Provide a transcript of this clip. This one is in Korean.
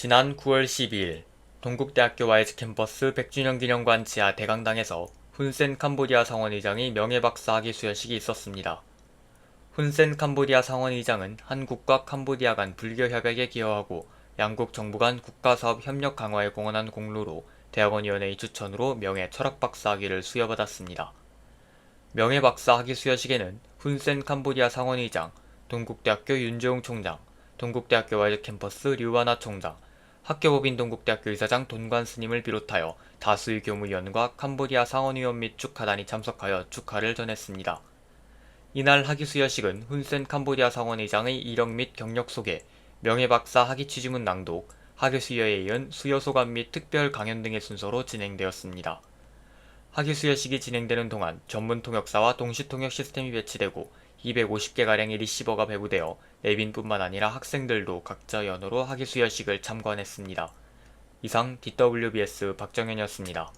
지난 9월 12일 동국대학교 와이즈 캠퍼스 100주년 기념관 지하 대강당에서 훈센 캄보디아 상원의장이 명예박사 학위 수여식이 있었습니다. 훈센 캄보디아 상원의장은 한국과 캄보디아 간 불교 협약에 기여하고 양국 정부 간 국가사업 협력 강화에 공헌한 공로로 대학원위원회의 추천으로 명예 철학박사 학위를 수여받았습니다. 명예박사 학위 수여식에는 훈센 캄보디아 상원의장, 동국대학교 윤재홍 총장, 동국대학교 와이즈 캠퍼스 류와나 총장, 학교법인 동국대학교 이사장 돈관 스님을 비롯하여 다수의 교무위원과 캄보디아 상원의원 및 축하단이 참석하여 축하를 전했습니다. 이날 학위 수 여식은 훈센 캄보디아 상원의장의 이력 및 경력 소개, 명예박사 학위 취지문 낭독, 학위 수여에 이은 수여 소감 및 특별 강연 등의 순서로 진행되었습니다. 학위 수여식이 진행되는 동안 전문 통역사와 동시 통역 시스템이 배치되고 250개가량의 리시버가 배부되어 내빈뿐만 아니라 학생들도 각자 연어로 학위 수여식을 참관했습니다. 이상 DWBS 박정현이었습니다.